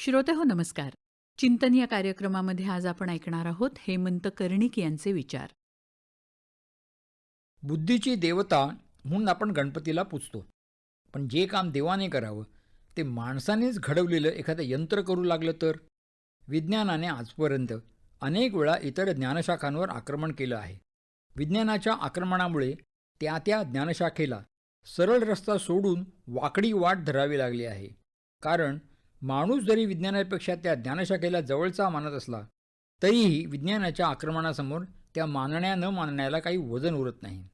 श्रोते हो नमस्कार. चिंतन या कार्यक्रमामध्ये आज आपण ऐकणार आहोत हेमंत कर्णिक यांचे विचार. बुद्धीची देवता म्हणून आपण गणपतीला पूजतो. पण जे काम देवाने करावं ते माणसानेच घडवलेलं एखादं यंत्र करू लागलं तर? विज्ञानाने आजपर्यंत अनेक वेळा इतर ज्ञानशाखांवर आक्रमण केलं आहे. विज्ञानाच्या आक्रमणामुळे त्या त्या ज्ञानशाखेला सरळ रस्ता सोडून वाकडी वाट धरावी लागली आहे. कारण माणूस जरी विज्ञानापेक्षा त्या ज्ञानशाखेला जवळचा मानत असला तरीही विज्ञानाच्या आक्रमणासमोर त्या मानण्या न मानण्याला काही वजन उरत नाही.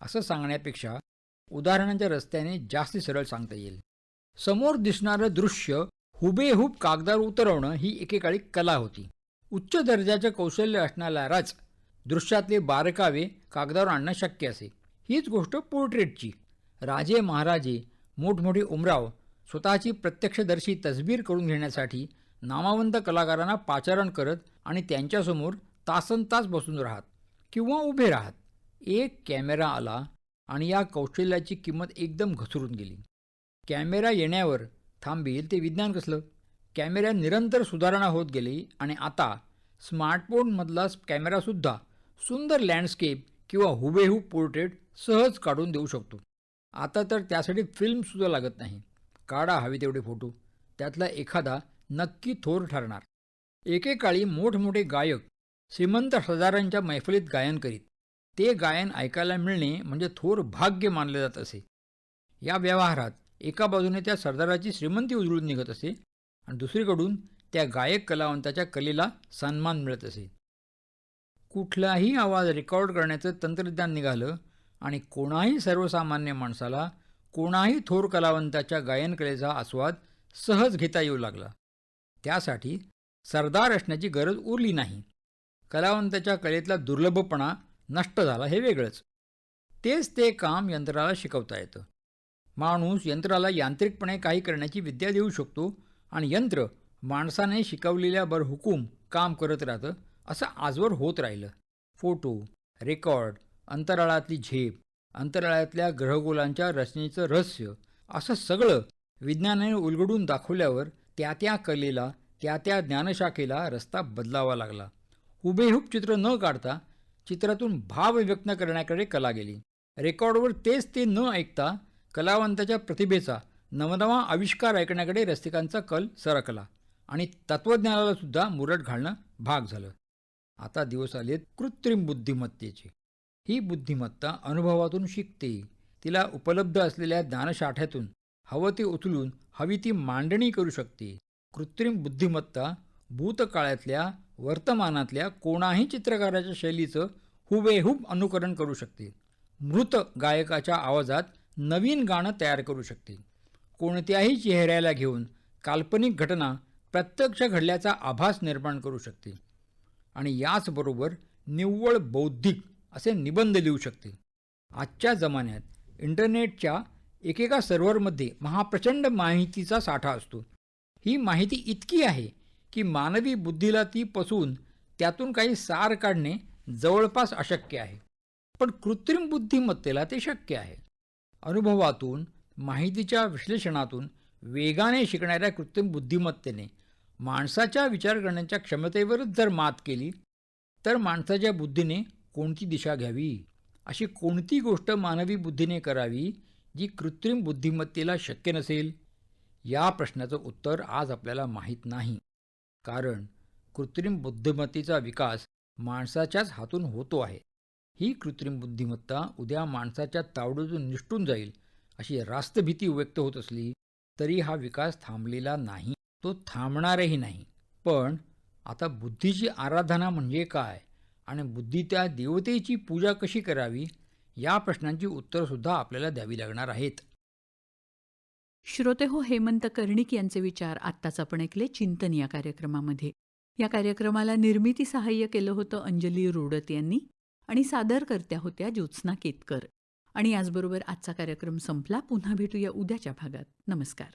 असं सांगण्यापेक्षा उदाहरणांच्या रस्त्याने जास्त सरळ सांगता येईल. समोर दिसणारं दृश्य हुबेहूब कागदावर उतरवणं ही एकेकाळी कला होती. उच्च दर्जाचं कौशल्य असणाऱ्यालाच दृश्यातले बारकावे कागदावर आणणं शक्य असे. हीच गोष्ट पोर्ट्रेटची. राजे महाराजे मोठमोठे उमराव स्वतःची प्रत्यक्षदर्शी तसबीर करून घेण्यासाठी नामावंत कलाकारांना पाचारण करत आणि त्यांच्यासमोर तासन तास बसून राहत किंवा उभे राहत. एक कॅमेरा आला आणि या कौशल्याची किंमत एकदम घसरून गेली. कॅमेरा येण्यावर थांबील ते विज्ञान कसलं? कॅमेऱ्यात निरंतर सुधारणा होत गेली आणि आता स्मार्टफोनमधला कॅमेरासुद्धा सुंदर लँडस्केप किंवा हुबेहूब पोर्ट्रेट सहज काढून देऊ शकतो. आता तर त्यासाठी फिल्मसुद्धा लागत नाही. काढा हवे तेवढे फोटो. त्यातला एखादा नक्की थोर ठरणार. एकेकाळी मोठमोठे गायक श्रीमंत हजारांच्या मैफलीत गायन करीत. ते गायन ऐकायला मिळणे म्हणजे थोर भाग्य मानले जात असे. या व्यवहारात एका बाजूने त्या सरदाराची श्रीमंती उजळून निघत असे आणि दुसरीकडून त्या गायक कलावंताच्या कलेला सन्मान मिळत असे. कुठलाही आवाज रेकॉर्ड करण्याचं तंत्रज्ञान निघालं आणि कोणाही सर्वसामान्य माणसाला कोणाही थोर कलावंताच्या गायनकलेचा आस्वाद सहज घेता येऊ लागला. त्यासाठी सरदार असण्याची गरज उरली नाही. कलावंताच्या कलेतला दुर्लभपणा नष्ट झाला हे वेगळंच. तेच ते काम यंत्राला शिकवता येतं. माणूस यंत्राला यांत्रिकपणे काही करण्याची विद्या देऊ शकतो आणि यंत्र माणसाने शिकवलेल्या बर हुकूम काम करत राहतं असं आजवर होत राहिलं. फोटो रेकॉर्ड अंतराळातली झेप अंतराळातल्या ग्रहगोलांच्या रचनेचं रहस्य असं सगळं विज्ञानाने उलगडून दाखवल्यावर त्या त्या कलेला त्या त्या ज्ञानशाखेला रस्ता बदलावा लागला. हुबेहूब चित्र न काढता चित्रातून भाव व्यक्त करण्याकडे कला गेली. रेकॉर्डवर तेच ते न ऐकता कलावंताच्या प्रतिभेचा नवनवा आविष्कार ऐकण्याकडे रसिकांचा कल सरकला आणि तत्त्वज्ञानाला सुद्धा मुरट घालणं भाग झालं. आता दिवस आलेत कृत्रिम बुद्धिमत्तेचे. ही बुद्धिमत्ता अनुभवातून शिकते. तिला उपलब्ध असलेल्या ज्ञानसाठ्यातून हवं ते उचलून हवी ती मांडणी करू शकते. कृत्रिम बुद्धिमत्ता भूतकाळातल्या वर्तमानातल्या कोणाही चित्रकाराच्या शैलीचं हुबेहूब अनुकरण करू शकते. मृत गायकाच्या आवाजात नवीन गाणं तयार करू शकते. कोणत्याही चेहऱ्याला घेऊन काल्पनिक घटना प्रत्यक्ष घडल्याचा आभास निर्माण करू शकते. आणि याचबरोबर निव्वळ बौद्धिक असे निबंध लिहू शकते आजच्या जमान्यात इंटरनेटच्या एकेका सर्व्हरमध्ये महाप्रचंड माहितीचा साठा असतो. ही माहिती इतकी आहे की मानवी बुद्धीला ती पसून त्यातून काही सार काढणे जवळपास अशक्य आहे. पण कृत्रिम बुद्धिमत्तेला ते शक्य आहे. अनुभवातून माहितीच्या विश्लेषणातून वेगाने शिकणाऱ्या कृत्रिम बुद्धिमत्तेने माणसाच्या विचार करण्याच्या क्षमतेवरच जर मात केली तर माणसाच्या बुद्धीने कोणती दिशा घ्यावी? अशी कोणती गोष्ट मानवी बुद्धीने करावी जी कृत्रिम बुद्धिमत्तेला शक्य नसेल? या प्रश्नाचं उत्तर आज आपल्याला माहीत नाही. कारण कृत्रिम बुद्धिमत्तेचा विकास माणसाच्याच हातून होतो आहे. ही कृत्रिम बुद्धिमत्ता उद्या माणसाच्या तावडीतून निष्ठून जाईल अशी रास्त भीती व्यक्त होत असली तरी हा विकास थांबलेला नाही तो थांबणारही नाही. पण आता बुद्धीची आराधना म्हणजे काय? आणि बुद्धी त्या देवतेची पूजा कशी करावी या प्रश्नांची उत्तरंसुद्धा आपल्याला द्यावी लागणार आहेत. श्रोते हो हेमंत कर्णिक यांचे विचार आत्ताच आपण ऐकले चिंतन या कार्यक्रमामध्ये. या कार्यक्रमाला निर्मिती सहाय्य केलं होतं अंजली रोडत यांनी आणि सादरकर्त्या होत्या ज्योत्स्ना केतकर. आणि याचबरोबर आजचा कार्यक्रम संपला. पुन्हा भेटूया उद्याच्या भागात. नमस्कार.